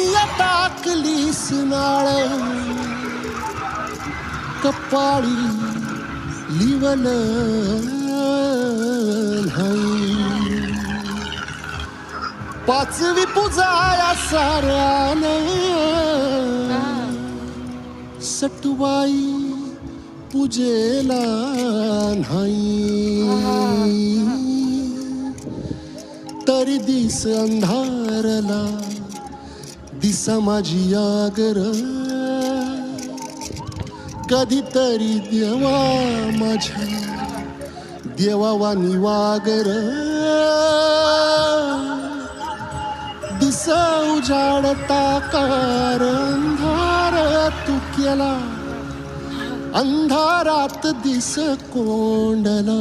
सोडून या टाकली सुनाळ कपाळी लिवल नाही पाचवी पूजाया साऱ्यान, सटवाई पूजेला नाही। तरी दिस अंधारला दिसा माझी आगर कधीतरी देवा माझ्या देवावानी वागर दिसा उजाडता कार अंधार तू केला अंधारात दिस कोंडला.